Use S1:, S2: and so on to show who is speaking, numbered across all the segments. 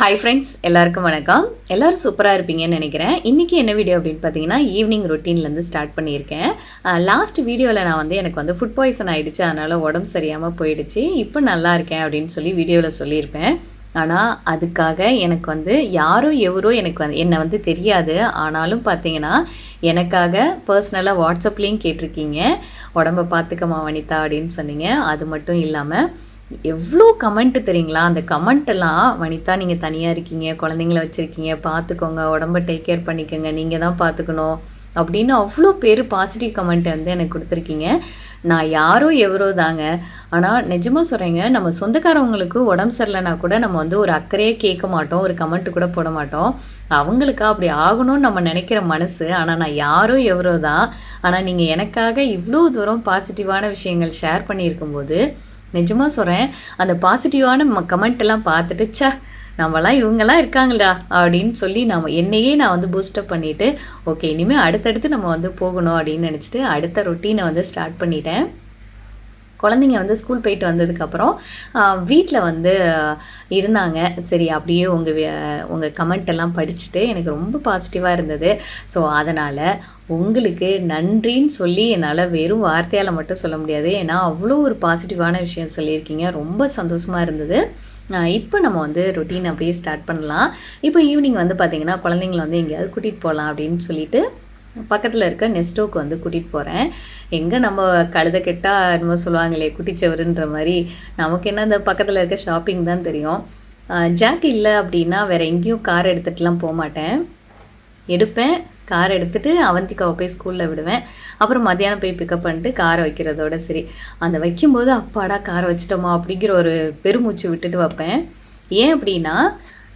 S1: Hi friends எல்லாருக்கும் வணக்கம். எல்லோரும் சூப்பராக இருப்பீங்கன்னு நினைக்கிறேன். இன்றைக்கி என்ன வீடியோ அப்படின்னு பார்த்தீங்கன்னா ஈவினிங் ரொட்டீன்லேருந்து ஸ்டார்ட் பண்ணியிருக்கேன். லாஸ்ட் வீடியோவில் நான் வந்து எனக்கு வந்து ஃபுட் பாய்சன் ஆகிடுச்சு அதனால் உடம்பு சரியாமல் போயிடுச்சு. இப்போ நல்லா இருக்கேன் அப்படின்னு சொல்லி வீடியோவில் சொல்லியிருப்பேன். ஆனால் அதுக்காக எனக்கு வந்து யாரோ எவரோ எனக்கு வந்து என்னை வந்து தெரியாது. ஆனாலும் பார்த்தீங்கன்னா எனக்காக பர்சனலாக வாட்ஸ்அப்லேயும் கேட்டிருக்கீங்க. உடம்ப பார்த்துக்கமா வனிதா அப்படின்னு சொன்னீங்க. அது மட்டும் இல்லாமல் எவ்வளோ கமெண்ட்டு தெரியுங்களா? அந்த கமெண்ட்டெல்லாம் வனிதா நீங்கள் தனியாக இருக்கீங்க குழந்தைங்கள வச்சுருக்கீங்க பார்த்துக்கோங்க உடம்ப டேக் கேர் பண்ணிக்கோங்க நீங்கள் தான் பார்த்துக்கணும் அப்படின்னு அவ்வளோ பேர் பாசிட்டிவ் கமெண்ட் வந்து எனக்கு கொடுத்துருக்கீங்க. நான் யாரோ எவரோ தாங்க. ஆனால் நிஜமாக சொல்கிறேங்க நம்ம சொந்தக்காரவங்களுக்கு உடம்பு சரியில்லைனா கூட நம்ம வந்து ஒரு அக்கறையே கேட்க மாட்டோம் ஒரு கமெண்ட் கூட போட மாட்டோம். அவங்களுக்கா அப்படி ஆகணும்னு நம்ம நினைக்கிற மனசு ஆனால் நான் யாரோ எவரோ தான். ஆனால் நீங்கள் எனக்காக இவ்வளோ தூரம் பாசிட்டிவான விஷயங்கள் ஷேர் பண்ணியிருக்கும்போது நிஜமாக சொல்கிறேன் அந்த பாசிட்டிவான ம கமெண்ட்டெல்லாம் பார்த்துட்டுச்சா பார்த்துட்டு ச்சே நம்மலாம் இவங்கெல்லாம் இருக்காங்களா அப்படின்னு சொல்லி நம்ம என்னையே நான் வந்து பூஸ்டப் பண்ணிவிட்டு ஓகே இனிமேல் அடுத்தடுத்து நம்ம வந்து போகணும் அப்படின்னு நினச்சிட்டு அடுத்த ரொட்டீனை வந்து ஸ்டார்ட் பண்ணிட்டேன். குழந்தைங்க வந்து ஸ்கூல் போயிட்டு வந்ததுக்கப்புறம் வீட்டில் வந்து இருந்தாங்க. சரி அப்படியே உங்கள் உங்கள் கமெண்ட் எல்லாம் படிச்சுட்டு எனக்கு ரொம்ப பாசிட்டிவாக இருந்தது. ஸோ அதனால் உங்களுக்கு நன்றின்னு சொல்லி என்னால் வெறும் வார்த்தையால் மட்டும் சொல்ல முடியாது. ஏன்னா அவ்வளோ ஒரு பாசிட்டிவான விஷயம் சொல்லியிருக்கீங்க. ரொம்ப சந்தோஷமாக இருந்தது. இப்போ நம்ம வந்து ரொட்டீன் அப்படியே ஸ்டார்ட் பண்ணலாம். இப்போ ஈவினிங் வந்து பார்த்திங்கன்னா குழந்தைங்கள வந்து எங்கேயாவது கூட்டிகிட்டு போகலாம் அப்படின்னு சொல்லிட்டு பக்கத்தில் இருக்க நெஸ்டோக்கு வந்து கூட்டிகிட்டு போகிறேன் எங்கே நம்ம கழுத கெட்டால் என்னமோ சொல்லுவாங்களே குட்டிச்சவருன்ற மாதிரி நமக்கு என்ன இந்த பக்கத்தில் இருக்க ஷாப்பிங் தான் தெரியும். ஜாக் இல்லை அப்படின்னா வேறு எங்கேயும் கார் எடுத்துகிட்டுலாம் போக மாட்டேன். எடுப்பேன் கார் எடுத்துகிட்டு அவந்திக்காவை போய் ஸ்கூலில் விடுவேன். அப்புறம் மத்தியானம் போய் பிக்கப் பண்ணிட்டு காரை வைக்கிறதோட சரி. அந்த வைக்கும்போது அப்பாடா காரை வச்சிட்டோமா அப்படிங்கிற ஒரு பெருமூச்சு விட்டுட்டு வைப்பேன். ஏன் அப்படின்னா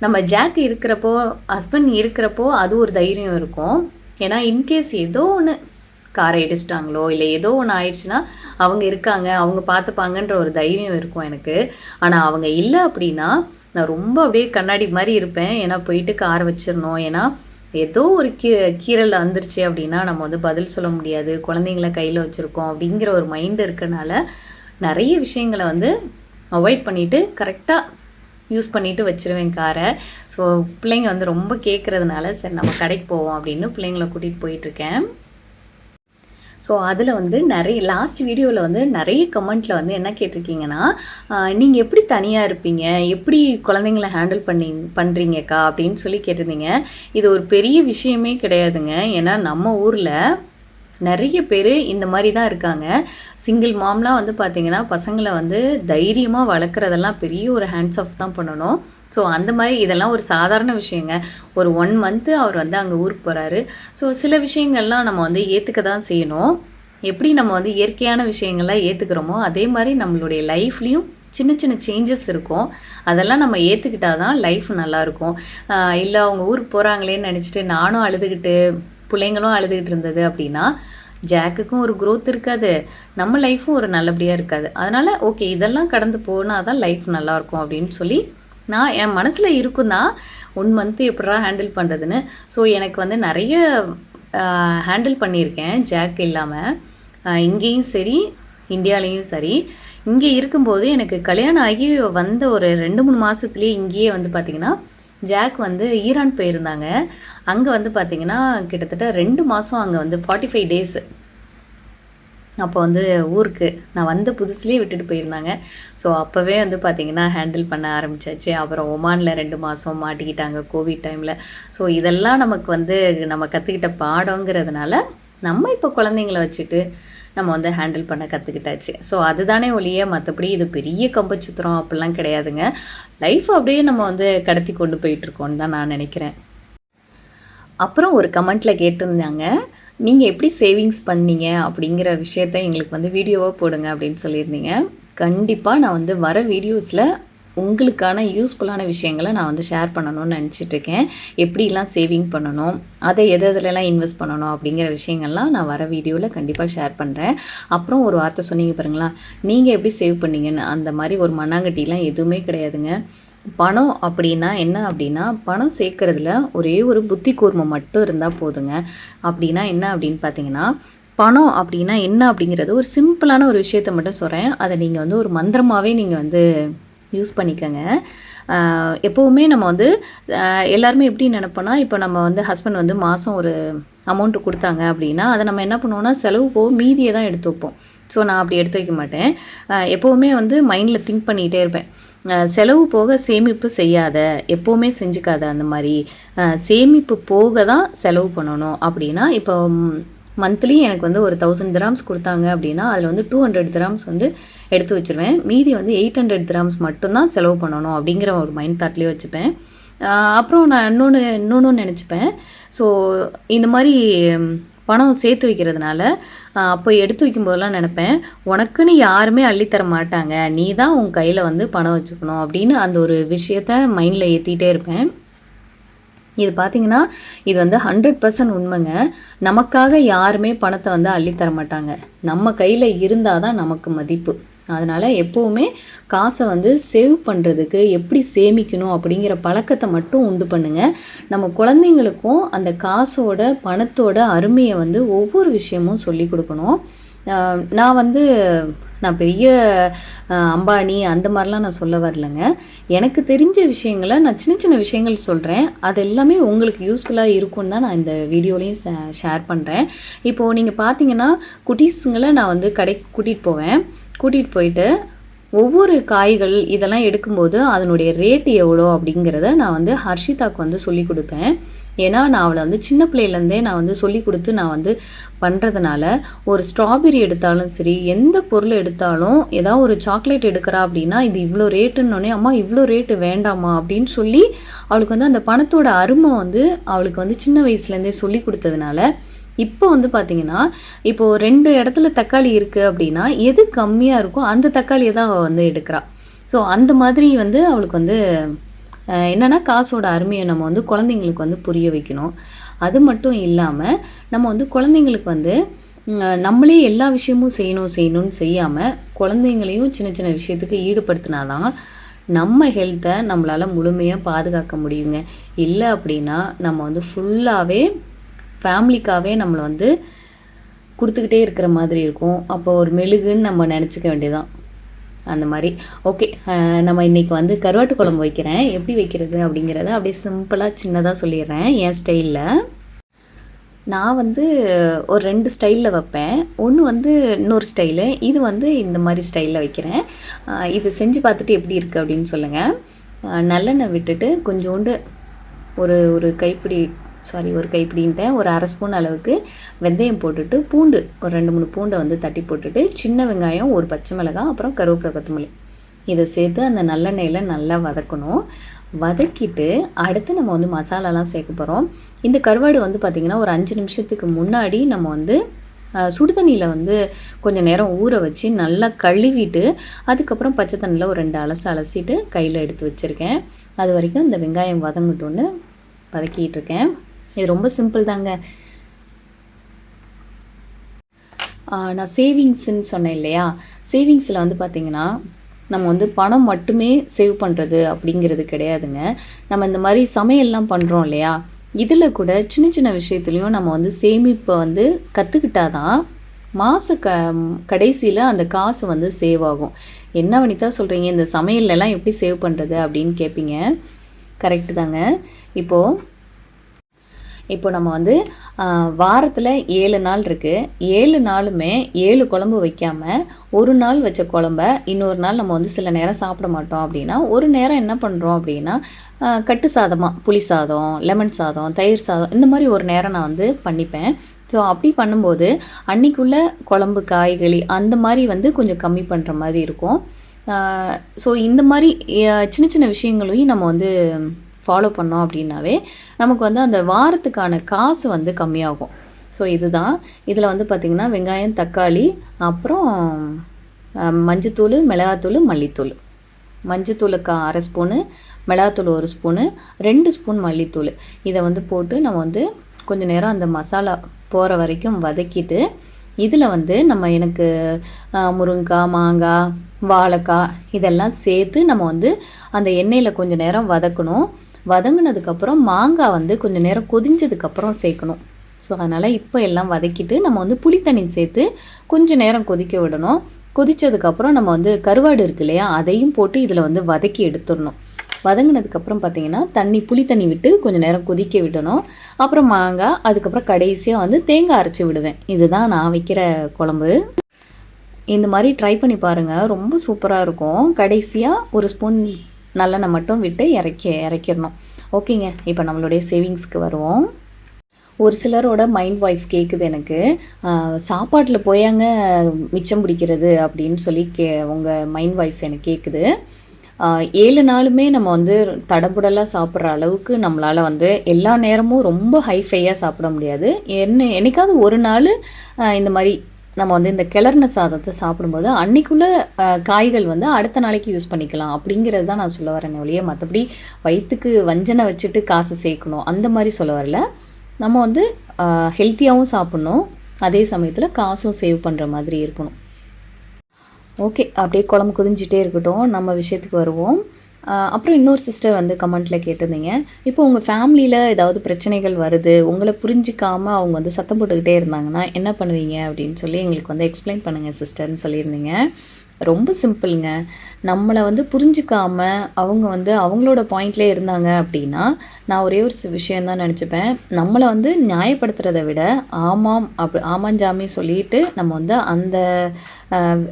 S1: நம்ம ஜாக் இருக்கிறப்போ ஹஸ்பண்ட் இருக்கிறப்போ அது ஒரு தைரியம் இருக்கும். ஏன்னா இன்கேஸ் ஏதோ ஒன்று காரை இடிச்சிட்டாங்களோ இல்லை ஏதோ ஒன்று ஆயிடுச்சுன்னா அவங்க இருக்காங்க அவங்க பார்த்துப்பாங்கன்ற ஒரு தைரியம் இருக்கும் எனக்கு. ஆனால் அவங்க இல்லை அப்படின்னா நான் ரொம்ப அப்படியே கண்ணாடி மாதிரி இருப்பேன். ஏன்னா போயிட்டு காரை வச்சிடணும். ஏன்னா ஏதோ ஒரு கீ கீரல் வந்துருச்சு அப்படின்னா நம்ம வந்து பதில் சொல்ல முடியாது. குழந்தைங்கள கையில் வச்சுருக்கோம் அப்படிங்கிற ஒரு மைண்டு இருக்கனால நிறைய விஷயங்களை வந்து அவாய்ட் பண்ணிவிட்டு கரெக்டாக யூஸ் பண்ணிவிட்டு வச்சுருவேன் காரை. ஸோ பிள்ளைங்க வந்து ரொம்ப கேட்குறதுனால சரி நம்ம கடைக்கு போவோம் அப்படின்னு பிள்ளைங்கள கூட்டிகிட்டு போயிட்டுருக்கேன். ஸோ அதில் வந்து நிறைய லாஸ்ட் வீடியோவில் வந்து நிறைய கமெண்ட்டில் வந்து என்ன கேட்டிருக்கீங்கன்னா நீங்கள் எப்படி தனியாக இருப்பீங்க? எப்படி குழந்தைங்கள ஹேண்டில் பண்ணி பண்ணுறீங்கக்கா அப்படின்னு சொல்லி கேட்டிருந்தீங்க. இது ஒரு பெரிய விஷயமே கிடையாதுங்க. ஏன்னா நம்ம ஊரில் நிறைய பேர் இந்த மாதிரி தான் இருக்காங்க. சிங்கிள் மாம்லாம் வந்து பார்த்திங்கன்னா பசங்களை வந்து தைரியமாக வளர்க்குறதெல்லாம் பெரிய ஒரு ஹேண்ட்ஸ் ஆஃப் தான் பண்ணணும். ஸோ அந்த மாதிரி இதெல்லாம் ஒரு சாதாரண விஷயங்க. ஒரு ஒன் மந்த்து அவர் வந்து அங்கே ஊருக்கு போகிறாரு ஸோ சில விஷயங்கள்லாம் நம்ம வந்து ஏற்றுக்க தான் செய்யணும். எப்படி நம்ம வந்து இயற்கையான விஷயங்கள்லாம் ஏற்றுக்கிறோமோ அதே மாதிரி நம்மளுடைய லைஃப்லேயும் சின்ன சின்ன சேஞ்சஸ் இருக்கும். அதெல்லாம் நம்ம ஏற்றுக்கிட்டா தான் லைஃப் நல்லாயிருக்கும் இல்லை அவங்க ஊருக்கு போகிறாங்களேன்னு நினச்சிட்டு நானும் அழுதுகிட்டு பிள்ளைங்களும் அழுதுகிட்டு இருந்தது அப்படின்னா ஜாக்குக்கும் ஒரு க்ரோத் இருக்காது. நம்ம லைஃப்பும் ஒரு நல்லபடியாக இருக்காது. அதனால் ஓகே இதெல்லாம் கடந்து போனால் தான் லைஃப் நல்லாயிருக்கும் அப்படின்னு சொல்லி நான் என் மனசில் இருக்கும் தான் ஒன் மந்த்து எப்படா ஹேண்டில் பண்ணுறதுன்னு ஸோ எனக்கு வந்து நிறைய ஹேண்டில் பண்ணியிருக்கேன் ஜாக் இல்லாமல் இங்கேயும் சரி இந்தியாலேயும் சரி. இங்கே இருக்கும்போது எனக்கு கல்யாணம் ஆகி வந்த ஒரு ரெண்டு மூணு மாதத்துலேயே இங்கேயே வந்து பார்த்திங்கன்னா ஜாக் வந்து ஈரான் போயிருந்தாங்க. அங்கே வந்து பார்த்திங்கன்னா கிட்டத்தட்ட ரெண்டு மாதம் அங்கே வந்து ஃபார்ட்டி ஃபைவ் டேஸ் அப்போ வந்து ஊருக்கு. நான் வந்த புதுசுலேயே விட்டுட்டு போயிருந்தாங்க. ஸோ அப்போவே வந்து பார்த்திங்கன்னா ஹேண்டில் பண்ண ஆரம்பித்தாச்சு அப்புறம் ஒமானில் ரெண்டு மாதம் மாட்டிக்கிட்டாங்க கோவிட் டைமில் ஸோ இதெல்லாம் நமக்கு வந்து நம்ம கற்றுக்கிட்ட பாடங்கிறதுனால நம்ம இப்போ குழந்தைங்கள வச்சுட்டு நம்ம வந்து ஹேண்டில் பண்ண கற்றுக்கிட்டாச்சு ஸோ அதுதானே ஒழிய மற்றபடி இது பெரிய கம்பச்சுத்திரம் அப்படிலாம் கிடையாதுங்க. லைஃப் அப்படியே நம்ம வந்து கடத்தி கொண்டு போயிட்டுருக்கோன்னு தான் நான் நினைக்கிறேன். அப்புறம் ஒரு கமெண்ட்டில் கேட்டிருந்தாங்க நீங்கள் எப்படி சேவிங்ஸ் பண்ணீங்க? அப்படிங்கிற விஷயத்த எங்களுக்கு வந்து வீடியோவாக போடுங்க அப்படின்னு சொல்லியிருந்தீங்க. கண்டிப்பாக நான் வந்து வர வீடியோஸில் உங்களுக்கான யூஸ்ஃபுல்லான விஷயங்களை நான் வந்து ஷேர் பண்ணணும்னு நினச்சிட்ருக்கேன் எப்படிலாம் சேவிங் பண்ணணும் அதை எது எதுலலாம் இன்வெஸ்ட் பண்ணணும் அப்படிங்கிற விஷயங்கள்லாம் நான் வர வீடியோவில் கண்டிப்பாக ஷேர் பண்ணுறேன் அப்புறம் ஒரு வார்த்தை சொன்னீங்க பாருங்களா நீங்கள் எப்படி சேவ் பண்ணீங்கன்னு அந்த மாதிரி ஒரு மண்ணாங்கட்டிலாம் எதுவுமே கிடையாதுங்க. பணம் அப்படின்னா என்ன அப்படின்னா பணம் சேர்க்குறதுல ஒரே ஒரு புத்தி கூர்மம் மட்டும் இருந்தால் போதுங்க. அப்படின்னா என்ன அப்படின்னு பார்த்தீங்கன்னா பணம் அப்படின்னா என்ன அப்படிங்கிறது ஒரு சிம்பிளான ஒரு விஷயத்த மட்டும் சொல்கிறேன் அதை நீங்கள் வந்து ஒரு மந்திரமாகவே நீங்கள் வந்து யூஸ் பண்ணிக்கோங்க. எப்போவுமே நம்ம வந்து எல்லாருமே எப்படி நினப்போன்னா இப்போ நம்ம வந்து ஹஸ்பண்ட் வந்து மாதம் ஒரு அமௌண்ட்டு கொடுத்தாங்க அப்படின்னா அதை நம்ம என்ன பண்ணுவோம்னா செலவு போக மீதியை தான் எடுத்து வைப்போம். ஸோ நான் அப்படி எடுத்து வைக்க மாட்டேன். எப்போவுமே வந்து மைண்டில் திங்க் பண்ணிகிட்டே இருப்பேன். செலவு போக சேமிப்பு செய்யாத எப்போவுமே செஞ்சுக்காத அந்த மாதிரி சேமிப்பு போக தான் செலவு பண்ணணும் அப்படின்னா இப்போ மந்த்லி எனக்கு வந்து ஒரு தௌசண்ட் திராம்ஸ் கொடுத்தாங்க அப்படின்னா அதில் வந்து டூ ஹண்ட்ரட் திராம்ஸ் வந்து எடுத்து வச்சிருவேன். மீதி வந்து எயிட் ஹண்ட்ரட் கிராம்ஸ் மட்டும்தான் செலவு பண்ணணும் அப்படிங்கிற ஒரு மைண்ட் தாட்லேயே வச்சுப்பேன். அப்புறம் நான் இன்னொன்று இன்னொன்று நினச்சிப்பேன். ஸோ இந்த மாதிரி பணம் சேர்த்து வைக்கிறதுனால அப்போ எடுத்து வைக்கும்போதெல்லாம் நினப்பேன் உனக்குன்னு யாருமே அள்ளித்தர மாட்டாங்க. நீ தான் உன் கையில் வந்து பணம் வச்சுக்கணும். அப்படின்னு அந்த ஒரு விஷயத்த மைண்டில் ஏற்றிட்டே இருப்பேன். இது பார்த்திங்கன்னா இது வந்து ஹண்ட்ரட் பர்சன்ட் உண்மைங்க. நமக்காக யாருமே பணத்தை வந்து அள்ளித்தர மாட்டாங்க. நம்ம கையில் இருந்தால் தான் நமக்கு மதிப்பு. அதனால் எப்போவுமே காசை வந்து சேவ் பண்ணுறதுக்கு எப்படி சேமிக்கணும் அப்படிங்கிற பழக்கத்தை மட்டும் உண்டு பண்ணுங்க. நம்ம குழந்தைங்களுக்கும் அந்த காசோட பணத்தோட அருமையை வந்து ஒவ்வொரு விஷயமும் சொல்லி கொடுக்கணும். நான் வந்து நான் பெரிய அம்பானி அந்த மாதிரிலாம் நான் சொல்ல வரலைங்க. எனக்கு தெரிஞ்ச விஷயங்களை நான் சின்ன சின்ன விஷயங்கள் சொல்கிறேன் அது எல்லாமே உங்களுக்கு யூஸ்ஃபுல்லாக இருக்கும்னு தான் நான் இந்த வீடியோலையும் ஷேர் பண்ணுறேன் இப்போது நீங்கள் பார்த்தீங்கன்னா குட்டீஸுங்களை நான் வந்து கடைக்கு கூட்டிகிட்டு போவேன். கூட்டிகிட்டு போயிட்டு ஒவ்வொரு காய்கள் இதெல்லாம் எடுக்கும்போது அதனுடைய ரேட் எவ்வளோ அப்படிங்கிறத நான் வந்து ஹர்ஷிதாக்கு வந்து சொல்லி கொடுப்பேன். ஏன்னா நான் அவளை வந்து சின்ன பிள்ளையிலேருந்தே நான் வந்து சொல்லி கொடுத்து நான் வந்து பண்ணுறதுனால ஒரு ஸ்ட்ராபெரி எடுத்தாலும் சரி எந்த பொருள் எடுத்தாலும் ஏதாவது ஒரு சாக்லேட் எடுக்கிறா அப்படின்னா இது இவ்வளோ ரேட்டுன்னொடனே அம்மா இவ்வளோ ரேட்டு வேண்டாமா அப்படின்னு சொல்லி அவளுக்கு வந்து அந்த பணத்தோட அருமை வந்து அவளுக்கு வந்து சின்ன வயசுலேருந்தே சொல்லி கொடுத்ததுனால இப்போ வந்து பார்த்தீங்கன்னா இப்போது ரெண்டு இடத்துல தக்காளி இருக்குது அப்படின்னா எது கம்மியாக இருக்கோ அந்த தக்காளியை தான் அவள் வந்து எடுக்கிறாள் ஸோ அந்த மாதிரி வந்து அவளுக்கு வந்து என்னென்னா என்னன்னா காசோட அருமையை நம்ம வந்து குழந்தைங்களுக்கு வந்து புரிய வைக்கணும். அது மட்டும் இல்லாமல் நம்ம வந்து குழந்தைங்களுக்கு வந்து நம்மளே எல்லா விஷயமும் செய்யணும் செய்யணும்னு செய்யாமல் குழந்தைங்களையும் சின்ன சின்ன விஷயத்துக்கு ஈடுபடுத்தினாதான் நம்ம ஹெல்த்தை நம்மளால் முழுமையாக பாதுகாக்க முடியுங்க. இல்லை அப்படின்னா நம்ம வந்து ஃபுல்லாகவே ஃபேமிலிக்காகவே நம்மளை வந்து கொடுத்துக்கிட்டே இருக்கிற மாதிரி இருக்கும். அப்போ ஒரு மெழுகுன்னு நம்ம நினச்சிக்க வேண்டியதான் அந்த மாதிரி. ஓகே நம்ம இன்றைக்கி வந்து கருவாட்டு குழம்பு வைக்கிறேன். எப்படி வைக்கிறது அப்படிங்கிறத அப்படியே சிம்பிளாக சின்னதாக சொல்லிடுறேன். என் ஸ்டைலில். நான் வந்து ஒரு ரெண்டு ஸ்டைலில் வைப்பேன். ஒன்று வந்து இன்னொரு ஸ்டைலு. இது வந்து இந்த மாதிரி ஸ்டைலில் வைக்கிறேன். இது செஞ்சு பார்த்துட்டு எப்படி இருக்குது அப்படின்னு சொல்லுங்கள் நல்லெண்ணெய் விட்டுட்டு கொஞ்சோண்டு ஒரு ஒரு கைப்பிடி சாரி ஒரு கைப்பிடின்ட்டேன் ஒரு அரை ஸ்பூன் அளவுக்கு வெந்தயம் போட்டுட்டு பூண்டு ஒரு ரெண்டு மூணு பூண்டை வந்து தட்டி போட்டுட்டு சின்ன வெங்காயம் ஒரு பச்சை மிளகாய் அப்புறம் கருவேப்பிலை கொத்தமல்லி. இதை சேர்த்து அந்த நல்லெண்ணெயில் நல்லா வதக்கணும். வதக்கிட்டு அடுத்து நம்ம வந்து மசாலாலாம் சேர்க்க போகிறோம் இந்த கருவாடு வந்து பார்த்திங்கன்னா ஒரு அஞ்சு நிமிஷத்துக்கு முன்னாடி நம்ம வந்து சுடுதண்ணியில் வந்து கொஞ்சம் நேரம் ஊற வச்சு நல்லா கழுவிட்டு அதுக்கப்புறம் பச்சை தண்ணியில் ஒரு ரெண்டு அலசு அலசிட்டு கையில் எடுத்து வச்சுருக்கேன். அது வரைக்கும் இந்த வெங்காயம் வதங்கட்டும்னு வதக்கிட்டு இருக்கேன். இது ரொம்ப சிம்பிள் தாங்க. நான் சேவிங்ஸ்ன்னு சொன்னேன் இல்லையா? சேவிங்ஸில் வந்து பார்த்திங்கன்னா நம்ம வந்து பணம் மட்டுமே சேவ் பண்ணுறது அப்படிங்கிறது கிடையாதுங்க. நம்ம இந்த மாதிரி சமையல்லாம் பண்ணுறோம் இல்லையா? இதில் கூட சின்ன சின்ன விஷயத்துலையும் நம்ம வந்து சேமிப்பை வந்து கற்றுக்கிட்டாதான் மாத க கடைசியில் அந்த காசு வந்து சேவ் ஆகும். என்ன வனிதா சொல்கிறீங்க இந்த சமையல்லலாம் எப்படி சேவ் பண்ணுறது அப்படின்னு கேட்பீங்க கரெக்டு தாங்க. இப்போது இப்போ நம்ம வந்து வாரத்தில் ஏழு நாள் இருக்குது ஏழு நாளுமே ஏழு குழம்பு வைக்காமல் ஒரு நாள் வச்ச குழம்ப இன்னொரு நாள் நம்ம வந்து சில நேரம் சாப்பிட மாட்டோம் அப்படின்னா ஒரு நேரம் என்ன பண்ணுறோம் அப்படின்னா கட்டு சாதமாக புளி சாதம் லெமன் சாதம் தயிர் சாதம் இந்த மாதிரி ஒரு நேரம் நான் வந்து பண்ணிப்பேன். ஸோ அப்படி பண்ணும்போது அன்னைக்குள்ள குழம்பு காய்கறி அந்த மாதிரி வந்து கொஞ்சம் கம்மி பண்ணுற மாதிரி இருக்கும். ஸோ இந்த மாதிரி சின்ன சின்ன விஷயங்களையும் நம்ம வந்து ஃபாலோ பண்ணோம் அப்படின்னாவே நமக்கு வந்து அந்த வாரத்துக்கான காசு வந்து கம்மியாகும். ஸோ இதுதான். இதில் வந்து பார்த்திங்கன்னா வெங்காயம் தக்காளி அப்புறம் மஞ்சத்தூள் மிளகாத்தூள் மல்லித்தூள். மஞ்சத்தூள் கா அரை ஸ்பூனு மிளகாத்தூள் ஒரு ஸ்பூனு ரெண்டு ஸ்பூன் மல்லித்தூள். இதை வந்து போட்டு நம்ம வந்து கொஞ்ச நேரம் அந்த மசாலா போகிற வரைக்கும் வதக்கிட்டு இதில் வந்து நம்ம எனக்கு ஆஹ், முருங்கைக்காய் மாங்காய் வாழைக்காய் இதெல்லாம் சேர்த்து நம்ம வந்து அந்த எண்ணெயில் கொஞ்ச நேரம் வதக்கணும். வதங்கினதுக்கப்புறம் மாங்காய் வந்து கொஞ்ச நேரம் கொதிஞ்சதுக்கப்புறம் சேர்க்கணும். ஸோ அதனால் இப்போ எல்லாம் வதக்கிட்டு நம்ம வந்து புளி தண்ணி சேர்த்து கொஞ்சம் நேரம் கொதிக்க விடணும். கொதித்ததுக்கப்புறம் நம்ம வந்து கருவாடு இருக்கு இல்லையா அதையும் போட்டு இதில் வந்து வதக்கி எடுத்துடணும். வதங்கினதுக்கப்புறம் பார்த்தீங்கன்னா தண்ணி புளி தண்ணி விட்டு கொஞ்சம் நேரம் கொதிக்க விடணும். அப்புறம் மாங்காய் அதுக்கப்புறம் கடைசியாக வந்து தேங்காய் அரைச்சி விடுவேன். இதுதான் நான் வைக்கிற குழம்பு. இந்த மாதிரி ட்ரை பண்ணி பாருங்கள் ரொம்ப சூப்பராக இருக்கும். கடைசியாக ஒரு ஸ்பூன் நல்லெண்ணெய் மட்டும் விட்டு இறக்கி இறக்கிடணும். ஓகேங்க. இப்போ நம்மளுடைய சேவிங்ஸ்க்கு வருவோம். ஒரு சிலரோட மைண்ட் வாய்ஸ் கேட்குது எனக்கு. சாப்பாட்டில் போயாங்க மிச்சம் பிடிக்கிறது அப்படின்னு சொல்லி கே உங்கள் மைண்ட் வாய்ஸ் எனக்கு கேட்குது ஏழு நாளுமே நம்ம வந்து தடபுடலாக சாப்பிட்ற அளவுக்கு நம்மளால் வந்து எல்லா நேரமும் ரொம்ப ஹைஃபையாக சாப்பிட முடியாது. என்ன என்னைக்காவது ஒரு நாள் இந்த மாதிரி நம்ம வந்து இந்த கிளறின சாதத்தை சாப்பிடும்போது அன்னைக்குள்ள காய்கள் வந்து அடுத்த நாளைக்கு யூஸ் பண்ணிக்கலாம். அப்படிங்கிறது தான் நான் சொல்ல வரேன் ஒழிய மற்றபடி வயிற்றுக்கு வஞ்சனை வச்சுட்டு காசு சேர்க்கணும். அந்த மாதிரி சொல்ல வரல. நம்ம வந்து ஹெல்த்தியாகவும் சாப்பிட்ணும். அதே சமயத்தில் காசும் சேவ் பண்ணுற மாதிரி இருக்கணும். ஓகே அப்படியே குழம்பு குதிஞ்சிட்டே இருக்கட்டும். நம்ம விஷயத்துக்கு வருவோம். அப்புறம் இன்னொரு சிஸ்டர் வந்து கமெண்ட்டில் கேட்டிருந்தீங்க. இப்போ உங்கள் ஃபேமிலியில் ஏதாவது பிரச்சனைகள் வருது உங்களை புரிஞ்சிக்காமல் அவங்க வந்து சத்தம் போட்டுக்கிட்டே இருந்தாங்கன்னா என்ன பண்ணுவீங்க அப்படின்னு சொல்லி எங்களுக்கு வந்து எக்ஸ்பிளைன் பண்ணுங்கள் சிஸ்டர்னு சொல்லியிருந்தீங்க. ரொம்ப சிம்பிளுங்க. நம்மளை வந்து புரிஞ்சுக்காம அவங்க வந்து அவங்களோட பாயிண்ட்லேயே இருந்தாங்க அப்படின்னா நான் ஒரே ஒரு விஷயந்தான் நினச்சிப்பேன். நம்மளை வந்து நியாயப்படுத்துறதை விட ஆமாம் அப்படி ஆமாஞ்சாமி சொல்லிட்டு நம்ம வந்து அந்த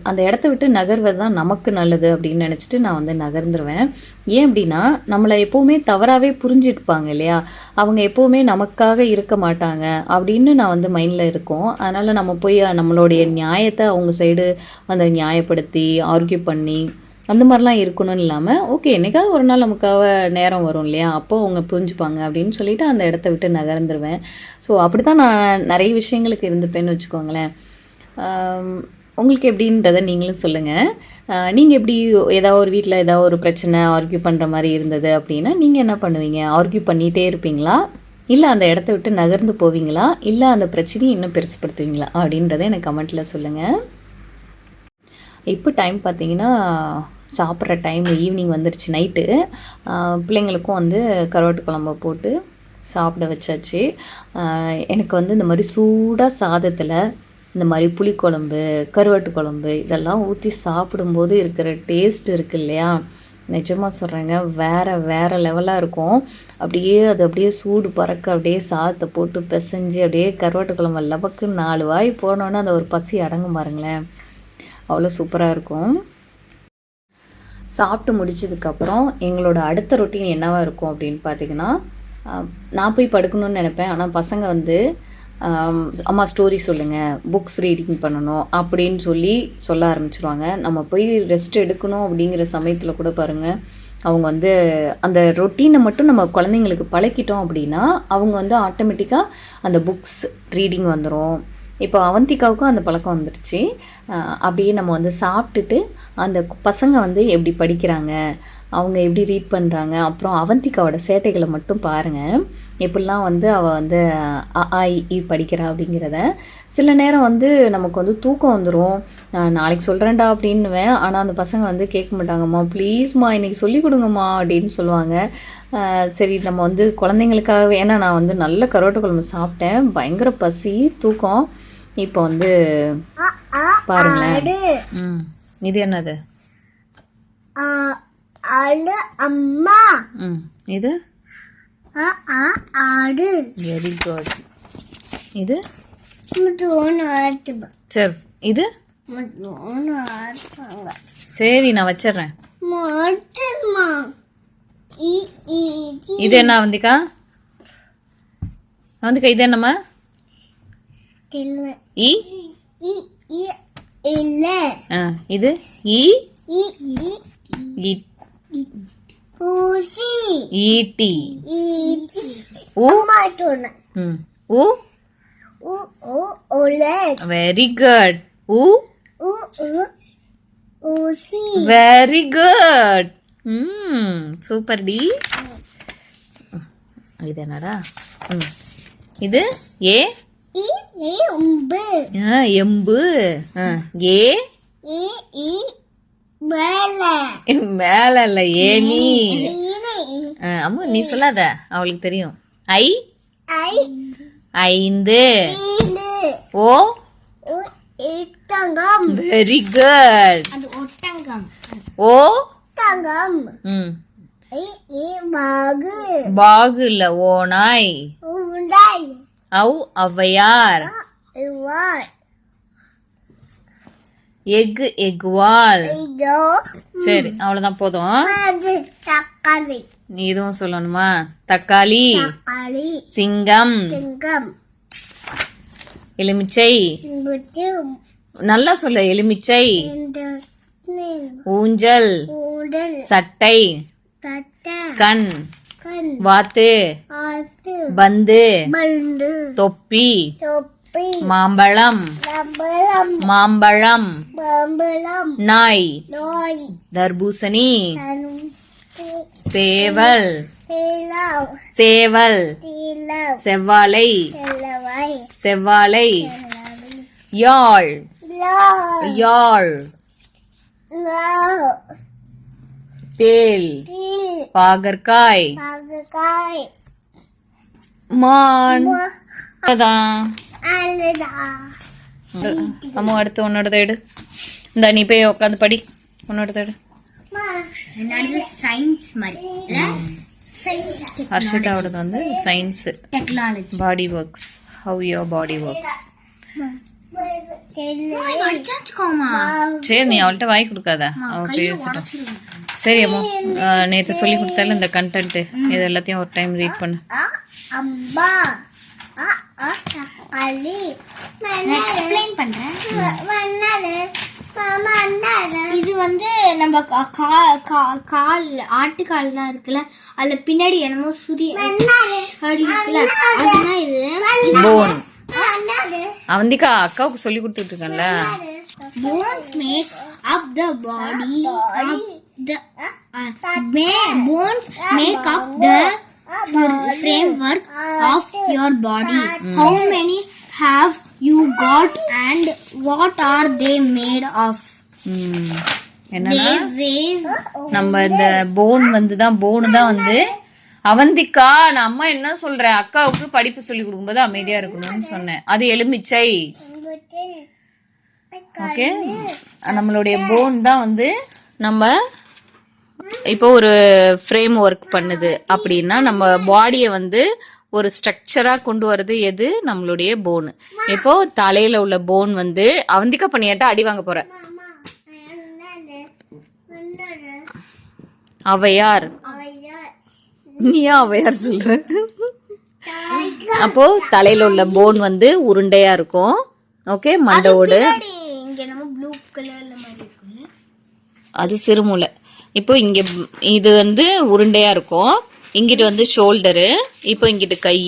S1: அந்த இடத்த விட்டு நகர்வது தான் நமக்கு நல்லது அப்படின்னு நினச்சிட்டு நான் வந்து நகர்ந்துருவேன். ஏன் அப்படின்னா நம்மளை எப்போவுமே தவறாகவே புரிஞ்சிருப்பாங்க இல்லையா? அவங்க எப்போவுமே நமக்காக இருக்க மாட்டாங்க அப்படின்னு நான் வந்து மைண்டில் இருக்கோம். அதனால் நம்ம போய் நம்மளுடைய நியாயத்தை அவங்க சைடு அந்த நியாயப்படுத்தி ஆர்கியூ பண்ணி அந்த மாதிரிலாம் இருக்கணும்னு இல்லாமல் ஓகே என்னைக்காவது ஒரு நாள் நமக்காக நேரம் வரும் இல்லையா? அப்போ அவங்க புரிஞ்சுப்பாங்க அப்படின்னு சொல்லிட்டு அந்த இடத்த விட்டு நகர்ந்துருவேன். ஸோ அப்படி தான் நான் நிறைய விஷயங்களுக்கு இருந்துப்பேன்னு வச்சுக்கோங்களேன். உங்களுக்கு எப்படின்றத நீங்களும் சொல்லுங்கள் நீங்கள் எப்படி ஏதாவது ஒரு வீட்டில் ஏதாவது ஒரு பிரச்சனை ஆர்கியூ பண்ணுற மாதிரி இருந்தது அப்படின்னா நீங்கள் என்ன பண்ணுவீங்க? ஆர்கியூ பண்ணிகிட்டே இருப்பீங்களா? இல்லை அந்த இடத்த விட்டு நகர்ந்து போவீங்களா? இல்லை அந்த பிரச்சனையை இன்னும் பெருசுப்படுத்துவீங்களா? அப்படின்றத எனக்கு கமெண்ட்டில் சொல்லுங்கள் இப்போ டைம் பார்த்தீங்கன்னா சாப்பிட்ற டைம் ஈவினிங் வந்துருச்சு நைட்டு பிள்ளைங்களுக்கும் வந்து கருவாட்டு குழம்பு போட்டு சாப்பிட வச்சாச்சு. எனக்கு வந்து இந்த மாதிரி சூடாக சாதத்தில் இந்த மாதிரி புளிக்குழம்பு கருவாட்டு குழம்பு இதெல்லாம் ஊற்றி சாப்பிடும்போது இருக்கிற டேஸ்ட் இருக்கு இல்லையா? நிஜமாக சொல்கிறேங்க வேறு வேறு லெவலாக இருக்கும். அப்படியே அது அப்படியே சூடு பறக்க அப்படியே சாத்தை போட்டு பிசைஞ்சு அப்படியே கருவாட்டு குழம்பு லபக்கு நாலு வாய் போனோன்னே அந்த ஒரு பசி அடங்கும் பாருங்களேன். அவ்வளோ சூப்பராக இருக்கும். சாப்பிட்டு முடிச்சதுக்கப்புறம் எங்களோட அடுத்த ரொட்டீன் என்னவாக இருக்கும் அப்படின்னு பார்த்தீங்கன்னா நான் போய் படுக்கணும்னு நினைப்பேன். ஆனால் பசங்க வந்து அம்மா ஸ்டோரி சொல்லுங்கள் புக்ஸ் ரீடிங் பண்ணணும் அப்படின்னு சொல்லி சொல்ல ஆரம்பிச்சிருவாங்க. நம்ம போய் ரெஸ்ட் எடுக்கணும் அப்படிங்கிற சமயத்தில் கூட பாருங்கள் அவங்க வந்து அந்த ரொட்டீனை மட்டும் நம்ம குழந்தைங்களுக்கு பழக்கிட்டோம் அப்படின்னா அவங்க வந்து ஆட்டோமேட்டிக்காக அந்த புக்ஸ் ரீடிங் வந்துடும் இப்போ அவந்திகாவுக்கும் அந்த பழக்கம் வந்துடுச்சு அப்படியே நம்ம வந்து சாப்பிட்டுட்டு அந்த பசங்க வந்து எப்படி படிக்கிறாங்க அவங்க எப்படி ரீட் பண்ணுறாங்க அப்புறம் அவந்திகாவோட சேட்டைகளை மட்டும் பாருங்கள் எப்படிலாம் வந்து அவள் வந்து இ, ஈ படிக்கிறா அப்படிங்கிறத. சில நேரம் வந்து நமக்கு வந்து தூக்கம் வந்துடும் நாளைக்கு சொல்கிறேன்டா அப்படின்னுவேன். ஆனால் அந்த பசங்க வந்து கேட்க மாட்டாங்கம்மா ப்ளீஸ்மா இன்னைக்கு சொல்லி கொடுங்கம்மா அப்படின்னு சொல்லுவாங்க. சரி நம்ம வந்து குழந்தைங்களுக்காகவே ஏன்னா நான் வந்து நல்ல கரோட்டு குழம்பு சாப்பிட்டேன். பயங்கர பசி தூக்கம். இப்போ வந்து பாருங்களேன். இது என்னது?
S2: ஆடு அம்மா.
S1: ம் இது?
S2: ஆ, ஆ, ஆடு.
S1: வெரி குட் இது? சரி இது? சரி நான் வச்சிடுறேன். இது என்ன வந்திக்கா வந்திக்கா இது என்னம்மா? இ
S2: இ இ இல்லை
S1: ஆ இது? இ
S2: இ
S1: very good very good super D. இது என்னடா? இது ஏ? எம்பு. ஏ? மேல. இல்ல ஏனி அம்மு நீ சொல்லாத. அவளுக்கு தெரியும். ஐ?
S2: ஐ.
S1: ஐந்து. ஓ? வெரி குட்
S2: அது ஒட்டங்கம்.
S1: ஓ?
S2: தங்கம்
S1: ம்.
S2: ஐ ஏ பாகு
S1: இல்ல ஓனாய் அவ் ஔவையார். எக் எக்வால்
S2: இதோ
S1: சரி அவ்வளவுதான் போதும்.
S2: தக்காளி.
S1: நீ இதுவும் சொல்லணுமா? தக்காளி. சிங்கம். எலுமிச்சை. நல்லா சொல்ல எலுமிச்சை. ஊஞ்சல். சட்டை. கண். வாத்து. பந்து. தொப்பி. மாம்பழம். மாம்பழம். நாய். தர்பூசணி. சேவல். சேவல். செவ்வாழை. செவ்வாழை. யாழ். யாழ். தேல். பாகற்காய். மான். அதான் அம்மா அடுத்து உன்னோட எடு. இந்த நீ போய் உட்காந்து படி. உன்னோட எடு.
S2: என்னது சயின்ஸ் மாதிரி.
S1: ஹர்ஷிதாவோடது வந்து science
S2: technology
S1: body works how your body works சரி. நீ அவள்கிட்ட வாங்கி கொடுக்காத. அவ பேசட்டும் சரி அம்மா. நேத்து சொல்லி கொடுத்தால இந்த கண்டென்ட் இது எல்லாத்தையும் ஒரு டைம் ரீட் பண்ணு.
S2: தக்காளி எக்ஸ்பிளைன் பண்றேன். இது வந்து நம்ம கா- கால் ஆட்டுக்கால்லாம் இருக்குல்ல அதுல பின்னாடி என்னமோ சூரிய அப்படி இருக்குல்ல அதுதான் இது.
S1: அவந்திக்கா அக்காவுக்கு சொல்லி கொடுத்துட்டு இருக்கேன்ல
S2: bones make up the body up the uh, ma- bones make up the fr- framework of your body. How many have you got and what are they made of.
S1: என்னன்னா நம்ம இந்த போன் வந்து தான் போனு தான் வந்து அவந்திக்கா நான் அம்மா என்ன சொல்றேன்? அக்காவுக்கு படிப்பு சொல்லி கொடுக்கும்போது அமைதியா இருக்கணும்னு சொன்னேன். அது எலுமிச்சை. ஓகே நம்மளுடைய போன் தான் வந்து நம்ம இப்போ ஒரு ஃப்ரேம் ஒர்க் பண்ணுது அப்படின்னா நம்ம பாடியை வந்து ஒரு ஸ்ட்ரக்சராக கொண்டு வர்றது எது? நம்மளுடைய போன் இப்போ தலையில உள்ள போன் வந்து அவந்திக்கா பண்ணியாட்டா அடி வாங்க போற. அவையார். நீ ஏன் அவையார் சொல்ற? அப்போ தலையில உள்ள போன் வந்து உருண்டையா இருக்கும். ஓகே மண்டோடு அது சிறுமூளை. இப்போ இங்க இது வந்து உருண்டையா இருக்கும். இங்கிட்டு வந்து ஷோல்டரு இப்போ இங்கிட்டு கை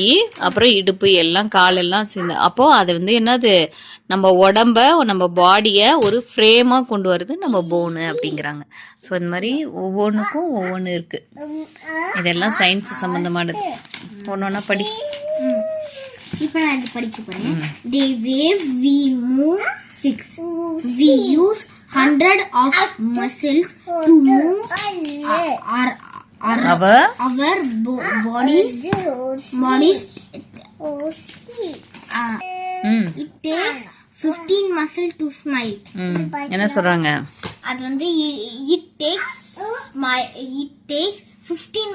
S1: அப்புறம் இடுப்பு எல்லாம் காலெல்லாம் சேர்ந்து. அப்போ அது வந்து என்னது? நம்ம உடம்ப நம்ம பாடியை ஒரு ஃப்ரேமாக கொண்டு வருது நம்ம போனு அப்படிங்கிறாங்க. ஸோ இந்த மாதிரி ஒவ்வொன்றுக்கும் ஒவ்வொன்று இருக்கு. இதெல்லாம் சயின்ஸ் சம்பந்தமானது. ஒன்று ஒன்றா படி
S2: இப்போ நான் இது படிக்க போறேன். they wave we move six. We use hundred of muscles to move our our,
S1: அவ
S2: our bo- bodies bodies uh, it takes 15 muscle to smile
S1: ம் என்ன சொல்றாங்க
S2: அது வந்து takes my it takes 15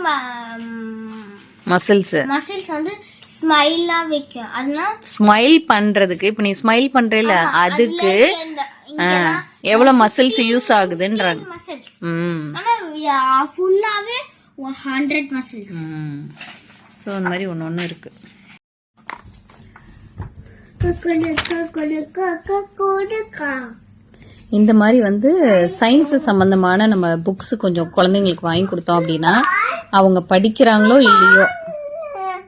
S1: muscles
S2: muscles வந்து ஸ்மைலா வைக்கும். அதனால
S1: ஸ்மைல் பண்றதுக்கு இப்போ நீ ஸ்மைல் பண்றேல அதுக்கு எவ்வளவு மசில்ஸ் யூஸ் ஆகுதுன்றாங்க. ம்.
S2: ஆனா ஃபுல்லாவே ஹண்ட்ரட் மசில்ஸ்
S1: ம். ஸோ அந்த மாதிரி ஒன்று ஒன்று இருக்கு. இந்த மாதிரி வந்து சயின்ஸ் சம்பந்தமான நம்ம புக்ஸ் கொஞ்சம் குழந்தைங்களுக்கு வாங்கி கொடுத்தோம் அப்படின்னா அவங்க படிக்கிறாங்களோ இல்லையோ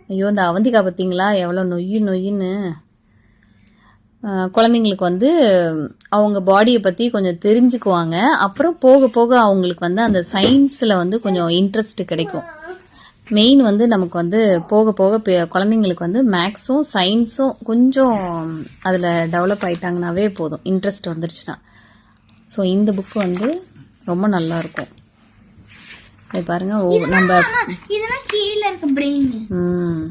S1: ஐயோ இந்த அவந்திகா பார்த்தீங்களா? எவ்வளோ நொய்யு நொய்யுன்னு. குழந்தைங்களுக்கு வந்து அவங்க பாடியை பற்றி கொஞ்சம் தெரிஞ்சுக்குவாங்க. அப்புறம் போக போக அவங்களுக்கு வந்து அந்த சயின்ஸில் வந்து கொஞ்சம் இன்ட்ரெஸ்ட் கிடைக்கும். மெயின் வந்து நமக்கு வந்து போக போக பெ- குழந்தைங்களுக்கு வந்து மேக்ஸும் சயின்ஸும் கொஞ்சம் அதில் டெவலப் ஆகிட்டாங்கனாவே போதும். இன்ட்ரெஸ்ட் வந்துருச்சுன்னா. ஸோ இந்த புக்கு வந்து ரொம்ப நல்லாயிருக்கும் இது பாருங்க. நம்ம
S2: இதெல்லாம் கீழ இருக்க பிரெயின்
S1: ம்,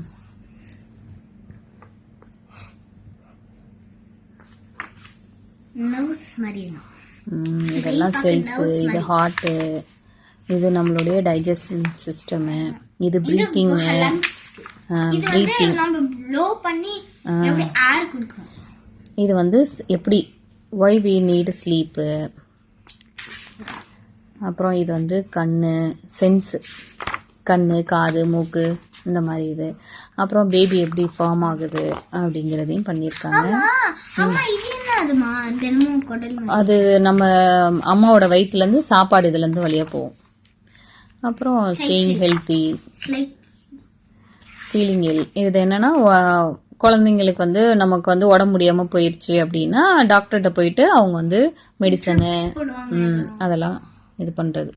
S2: மாதிரி
S1: இதெல்லாம் செல்ஸு இது ஹார்ட்டு இது நம்மளுடைய டைஜஷன் சிஸ்டமு இது ப்ரீத்திங்கு ப்ரீத்திங்
S2: நம்ம ப்ளோ பண்ணி எப்படி ஏர் கொடுக்கணும்?
S1: இது வந்து எப்படி ஒய் வி நீடு ஸ்லீப்பு அப்புறம் இது வந்து கண் சென்ஸு கண் காது மூக்கு இந்த மாதிரி இது. அப்புறம் பேபி எப்படி ஃபார்ம் ஆகுது அப்படிங்கிறதையும் பண்ணியிருக்காங்க. அது நம்ம அம்மாவோட வயிற்றுலேருந்து சாப்பாடு இதுலேருந்து வழியாக போகும். அப்புறம் ஸ்டேயிங் ஹெல்த்தி ஃபீலிங் இது என்னென்னா குழந்தைங்களுக்கு வந்து நமக்கு வந்து உடம்பு முடியாமல் போயிடுச்சு அப்படின்னா டாக்டர்கிட்ட போயிட்டு அவங்க வந்து மெடிசனு அதெல்லாம் இது பண்ணுறது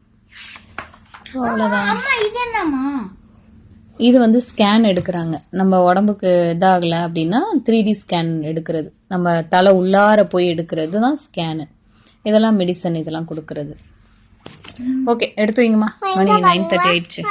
S1: அவ்வளோதான்
S2: அம்மா இது என்னம்மா?
S1: இது வந்து ஸ்கேன் எடுக்கிறாங்க. நம்ம உடம்புக்கு இதாகலை அப்படின்னா த்ரீ டி ஸ்கேன் எடுக்கிறது. நம்ம தலை உள்ளார போய் எடுக்கிறது தான் ஸ்கேனு இதெல்லாம் மெடிசன் இதெல்லாம் கொடுக்கறது. ஓகே எடுத்து வைங்கம்மா. மணி நைன் தேர்ட்டி ஆயிடுச்சு.